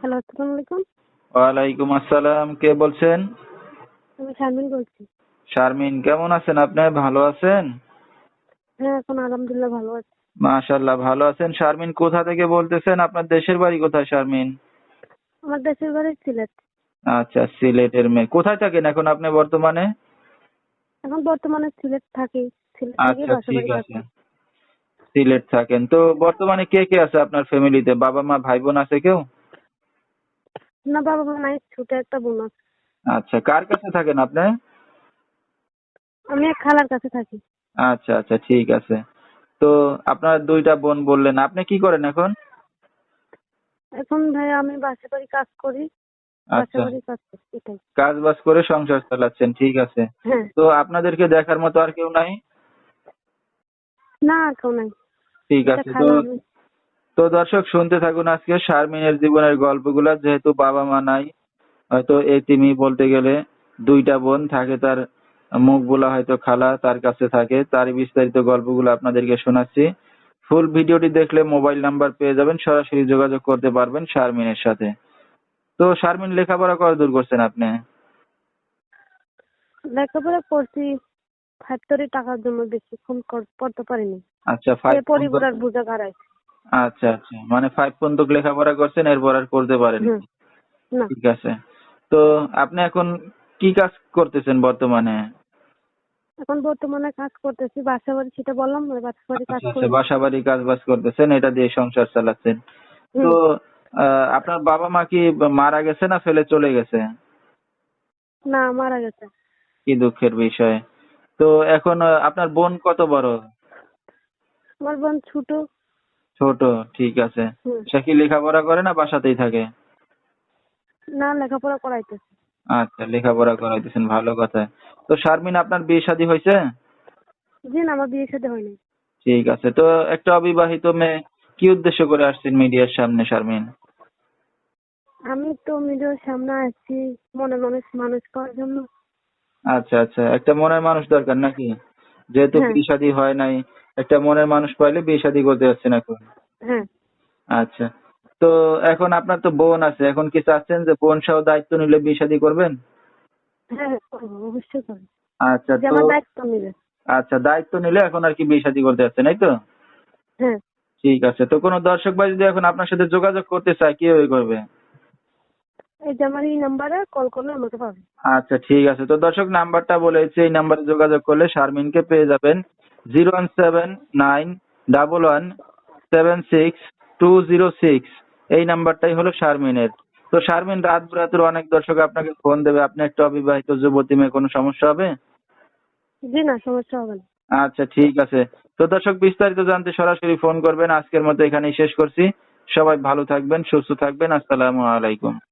Hello আসসালামু আলাইকুম। ওয়ালাইকুম আসসালাম কে বলছেন? আমি শারমিন বলছি। শারমিন কেমন আছেন আপনি? ভালো আছেন? হ্যাঁ এখন আলহামদুলিল্লাহ ভালো আছি। মাশাল্লাহ ভালো আছেন। শারমিন কোথা থেকে বলতেছেন? আপনার দেশের বাড়ি কোথায় শারমিন? আমার দেশের বাড়ি সিলেট। আচ্ছা সিলেটের মেয়ে। কোথায় থাকেন এখন আপনি বর্তমানে? এখন বর্তমানে সিলেট থাকি। সিলেট থেকে আচ্ছা ঠিক বাড়ি আছে। সিলেট থাকেন। তো বর্তমানে কে কে আছে আপনার ফ্যামিলিতে বাবা মা ভাই বোন আছে কেউ? না বাবা মা নাই ছোট একটা বোন আছে আচ্ছা কার কাছে থাকেন আপনি? আমি এক খালার কাছে থাকি। আচ্ছা আচ্ছা ঠিক আছে। তো আপনার দুইটা বোন বললেন আপনি কি করেন এখন? এখন ভাই আমি বাসা বাড়ি কাজ করি। আচ্ছা। বাড়ি কাজ করি এটাই। কাজ বাজ করে সংসার চালাচ্ছেন ঠিক আছে। হ্যাঁ। তো আপনাদেরকে দেখার মতো আর কেউ নাই? না কেউ নাই। ঠিক আছে তো। তো দর্শক শুনতে থাকুন আজকে শারমিনের জীবনের গল্পগুলো। যেহেতু বাবা মা নাই হয়তো এতিমি বলতে গেলে দুইটা বোন থাকে তার মুখ বলা হয়তো খালা তার কাছে থাকে। তার বিস্তারিত গল্পগুলো আপনাদেরকে শোনাচ্ছি। ফুল ভিডিওটি দেখলে মোবাইল নাম্বার পেয়ে যাবেন সরাসরি যোগাযোগ করতে পারবেন শারমিনের সাথে। তো শারমিন লেখাপড়া কত দূর করছেন আপনি? লেখাপড়া করছি ফ্যাক্টরি টাকার জন্য বেশিক্ষণ কর- পড়তে পারিনি। আচ্ছা পরিবারের বোঝা ঘাড়ায় আচ্ছা আচ্ছা। মানে ফাইভ পর্যন্ত লেখাপড়া করছেন এরপর আর করতে পারেন না। ঠিক আছে। তো আপনি এখন কি কাজ করতেছেন বর্তমানে? এখন বর্তমানে কাজ করতেছি বাসা বাড়ি সেটা বললাম না বাসা বাড়ি কাজ আচ্ছা আচ্ছা। বাসা বাড়ি কাজ বাজ করতেছেন এটা দিয়ে সংসার চালাচ্ছেন। তো আপনার বাবা মা কি মারা গেছে না ফেলে চলে গেছে? না মারা গেছে। কি দুঃখের বিষয়। তো এখন আপনার বোন কত বড়? আমার বোন ছোট। ছোট ঠিক আছে। সে কি লেখাপড়া করে না বাসাতেই থাকে? না লেখাপড়া করাইতেছে। আচ্ছা লেখাপড়া করাইতেছেন ভালো কথা। তো শারমিন আপনার বিয়ে শাদী হয়েছে? জি না আমার বিয়ের সাথে হয়নি। ঠিক আছে তো একটা অবিবাহিত মেয়ে কি উদ্দেশ্য করে আসছেন মিডিয়ার সামনে শারমিন? আমি তো মিডিয়ার সামনে আসছি মনে মানুষ মানুষ করার জন্য। আচ্ছা আচ্ছা একটা মনের মানুষ দরকার নাকি? যেহেতু হ্যাঁ। বিয়ে শাদী হয় নাই একটা মনের মানুষ পাইলে বিয়ে শাদী করতে যাচ্ছেন এখন হ্যাঁ আচ্ছা। তো এখন আপনার তো বোন আছে এখন কি চাচ্ছেন যে বোন সহ দায়িত্ব নিলে বিয়ে শাদী করবেন? হ্যাঁ অবশ্যই করব। আচ্ছা তো দায়িত্ব আচ্ছা দায়িত্ব নিলে এখন আর কি বিয়ে শাদী করতে যাচ্ছেন এই তো? হ্যাঁ। ঠিক আছে তো কোনো দর্শক ভাই যদি এখন আপনার সাথে যোগাযোগ করতে চায় কীভাবে করবে? এই যে আমার এই নাম্বারে কল করলে আমাকে পাবে। আচ্ছা ঠিক আছে। তো দর্শক নাম্বারটা বলেছি এই নাম্বারে যোগাযোগ করলে শারমিনকে পেয়ে যাবেন। Zero one seven nine double one seven six two zero six. এই নাম্বারটাই হলো শারমিনের। তো শারমিন রাত বিরাতের অনেক দর্শক আপনাকে ফোন দেবে। আপনি একটা অবিবাহিত যুবতী মেয়ে কোনো সমস্যা হবে? জি না সমস্যা হবে না। আচ্ছা ঠিক আছে। তো দর্শক বিস্তারিত জানতে সরাসরি ফোন করবেন। আজকের মতো এখানেই শেষ করছি। সবাই ভালো থাকবেন সুস্থ থাকবেন। আসসালামু আলাইকুম।